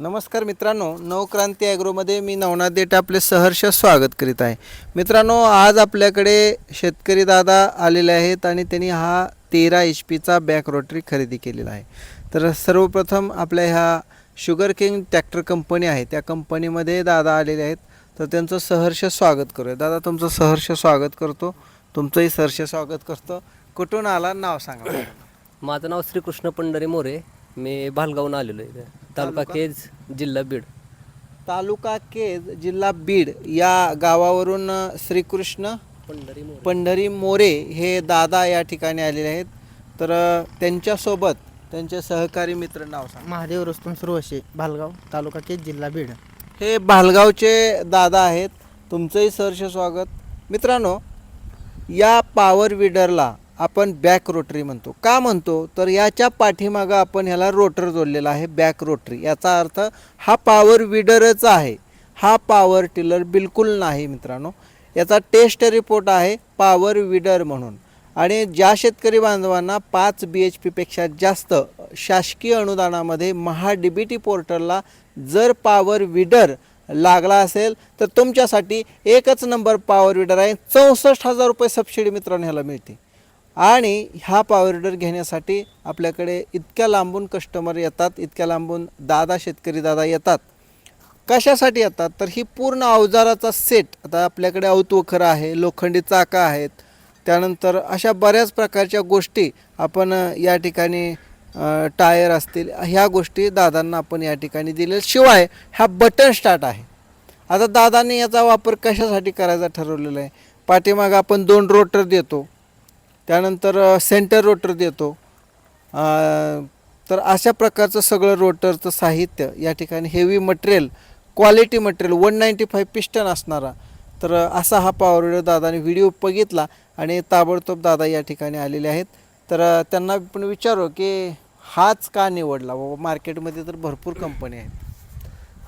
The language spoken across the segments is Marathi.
नमस्कार मित्रांनो नवक्रांती ॲग्रोमध्ये मी नवनाथ देठ आपले सहर्ष स्वागत करीत आहे. मित्रांनो आज आपल्याकडे शेतकरी दादा आलेले आहेत आणि त्यांनी हा तेरा एच पीचा बॅक रोटरी खरेदी केलेला आहे. तर सर्वप्रथम आपल्या ह्या शुगर किंग ट्रॅक्टर कंपनी आहे. त्या कंपनीमध्ये दादा आलेले आहेत. तर त्यांचं सहर्ष स्वागत करूया. दादा तुमचं सहर्ष स्वागत करतो. तुमचंही सहर्ष स्वागत करतो. कुठून आला? नाव सांगा. माझं नाव श्रीकृष्ण पंढरी मोरे. मी भालगावून आलेलो आहे तालुका केज जिल्हा बीड. तालुका केज जिल्हा बीड या गावावरून श्रीकृष्ण पंढरी मोरे. पंढरी मोरे हे दादा या ठिकाणी आलेले आहेत. तर त्यांच्यासोबत त्यांचे सहकारी मित्र नाव सांग. महादेव रुस्तम सुरवशे भालगाव तालुका केज जिल्हा बीड. हे भालगावचे दादा आहेत. तुमचंही सहर्ष स्वागत. मित्रांनो या पॉवर विडरला आपण बॅक रोटरी म्हणतो. का म्हणतो? तर याच्या पाठीमागं आपण ह्याला रोटर जोडलेला आहे बॅक रोटरी याचा अर्थ हा पॉवर विडरच आहे. हा पॉवर टिलर बिलकुल नाही मित्रांनो. याचा टेस्ट रिपोर्ट आहे पॉवर विडर म्हणून. आणि ज्या शेतकरी बांधवांना पाच बी एच पीपेक्षा जास्त शासकीय अनुदानामध्ये महा डी बी टी पोर्टलला जर पॉवर विडर लागला असेल तर तुमच्यासाठी एकच नंबर पॉवर विडर आहे. चौसष्ट हजार रुपये सबसिडी मित्रांनो ह्याला मिळते. आणि ह्या पावरडर घेण्यासाठी आपल्याकडे इतक्या लांबून कस्टमर येतात इतक्या लांबून दादा शेतकरी दादा येतात. कशासाठी येतात? तर ही पूर्ण अवजाराचा सेट आता आपल्याकडे अवतवखरं आहे लोखंडी चाका आहेत. त्यानंतर अशा बऱ्याच प्रकारच्या गोष्टी आपण या ठिकाणी टायर असतील ह्या गोष्टी दादांना आपण या ठिकाणी दिले शिवाय हा बटन स्टार्ट आहे. आता दादांनी याचा वापर कशासाठी करायचा ठरवलेला आहे? पाठीमागं आपण दोन रोटर देतो. त्यानंतर सेंटर रोटर देतो. तर अशा प्रकारचं सगळं रोटरचं साहित्य या ठिकाणी heavy material quality material one ninety five piston असणारा. तर असा हा पॉवर व्हिडिओ दादाने व्हिडिओ बघितला आणि ताबडतोब दादा या ठिकाणी आलेले आहेत. तर त्यांना पण विचारू की हाच का निवडला? बाबा मार्केटमध्ये तर भरपूर कंपनी आहेत.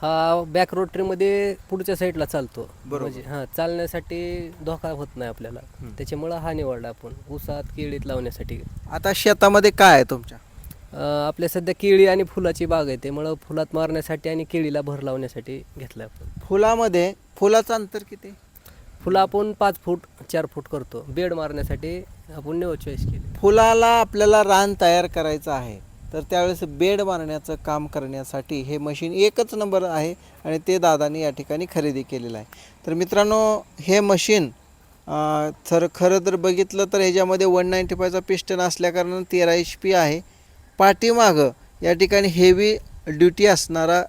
हा बॅक रोटरीमध्ये पुढच्या साईडला चालतो. बरोबर. म्हणजे हां चालण्यासाठी धोका होत नाही आपल्याला. त्याच्यामुळं हा निवडला आपण. ऊसात केळीत लावण्यासाठी. आता शेतामध्ये काय आहे तुमच्या? अं, आपल्या सध्या केळी आणि फुलाची बाग आहे. त्यामुळं फुलात मारण्यासाठी आणि केळीला भर लावण्यासाठी घेतलं आपण. फुलामध्ये फुलाचं अंतर किती? फुलं आपण पाच फूट चार फूट करतो. बेड मारण्यासाठी आपण नेव चॉईस केली. फुलाला आपल्याला रान तयार करायचं आहे. तर त्यावेळेस बेड मारण्याचं काम करण्यासाठी हे मशीन एकच नंबर आहे आणि ते दादानी या ठिकाणी खरेदी केलेलं आहे. तर मित्रांनो हे मशीन तर खरं तर बघितलं तर ह्याच्यामध्ये वन नाईंटी फायचा पिस्टन असल्याकारणानं तेरा एच पी आहे. पाठीमागं या ठिकाणी हेवी ड्युटी असणारा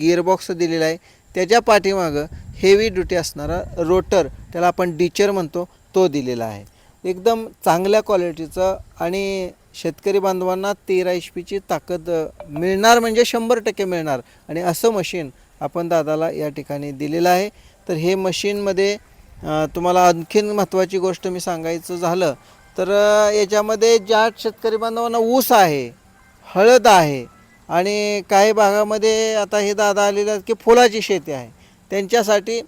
गिअरबॉक्स दिलेला आहे. त्याच्या पाठीमागं हेवी ड्युटी असणारा रोटर त्याला आपण डिचर म्हणतो तो दिलेला आहे. एकदम चांगल्या क्वालिटीचं आणि शेतकरी बांधवांना तेरा एच पीची ताकद मिळणार म्हणजे शंभर टक्के मिळणार. आणि असं मशीन आपण दादाला या ठिकाणी दिलेलं आहे. तर हे मशीनमध्ये तुम्हाला आणखीन महत्त्वाची गोष्ट मी सांगायचं झालं तर याच्यामध्ये ज्या शेतकरी बांधवांना ऊस आहे हळद आहे आणि काही भागामध्ये आता हे दादा आलेले आहेत की फुलाची शेती आहे. त्यांच्यासाठी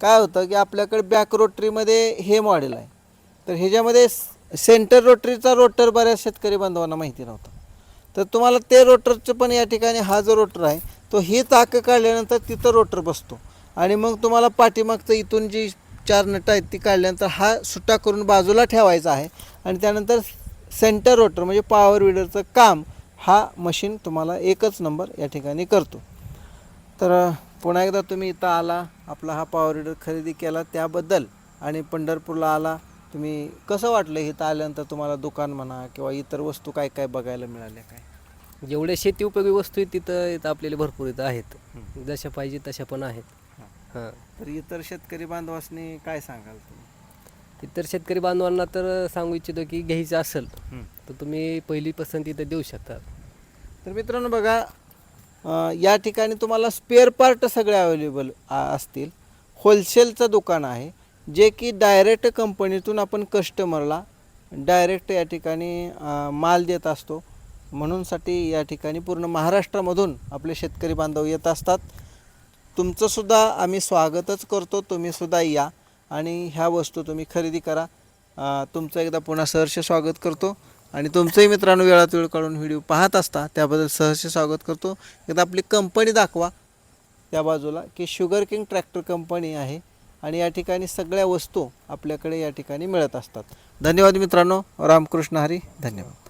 काय होतं की आपल्याकडे बॅक रोटरीमध्ये हे मॉडेल आहे. तर ह्याच्यामध्ये सेंटर रोटरीचा रोटर बऱ्याच शेतकरी बांधवांना माहिती नव्हता. तर तुम्हाला ते रोटरचं पण या ठिकाणी हा जो रोटर आहे तो ही चाकं काढल्यानंतर तिथं रोटर बसतो. आणि मग तुम्हाला पाठीमागचं इथून जी चार नटं आहेत ती काढल्यानंतर हा सुट्टा करून बाजूला ठेवायचा आहे. आणि त्यानंतर सेंटर रोटर म्हणजे पॉवर विडरचं काम हा मशीन तुम्हाला एकच नंबर या ठिकाणी करतो. तर पुन्हा एकदा तुम्ही इथं आला आपला हा पॉवर विडर खरेदी केला त्याबद्दल आणि पंढरपूरला आला तुम्ही कसं वाटलं इथं आल्यानंतर तुम्हाला दुकान म्हणा किंवा इतर वस्तू काय काय बघायला मिळाल्या काय? जेवढ्या शेती उपयोगी वस्तू आहेत तिथं इथं आपल्याला भरपूर इथं आहेत. जशा पाहिजे तशा पण आहेत. हां. तर इतर शेतकरी बांधवासनी काय सांगाल तुम्ही? इतर शेतकरी बांधवांना तर सांगू इच्छितो की घ्यायचं असेल तर तुम्ही पहिली पसंती तर देऊ शकता. तर मित्रांनो बघा अ, या ठिकाणी तुम्हाला स्पेअर पार्ट सगळे अवेलेबल असतील. होलसेलचं दुकान आहे. जे की डायरेक्ट कंपनीतून आपण कस्टमरला डायरेक्ट या ठिकाणी माल देत असतो. म्हणूनसाठी या ठिकाणी पूर्ण महाराष्ट्रामधून आपले शेतकरी बांधव येत असतात. तुमचंसुद्धा आम्ही स्वागतच करतो. तुम्हीसुद्धा या आणि ह्या वस्तू तुम्ही खरेदी करा. तुमचं एकदा पुन्हा सहर्ष स्वागत करतो. आणि तुमचंही मित्रांनो वेळात वेळ काढून व्हिडिओ पाहत असता त्याबद्दल सहर्ष स्वागत करतो. एकदा आपली कंपनी दाखवा. त्या बाजूला की शुगर किंग ट्रॅक्टर कंपनी आहे. आणि या ठिकाणी सगळ्या वस्तू आपल्याकडे या ठिकाणी मिळत असतात. धन्यवाद मित्रांनो. रामकृष्ण हरी धन्यवाद.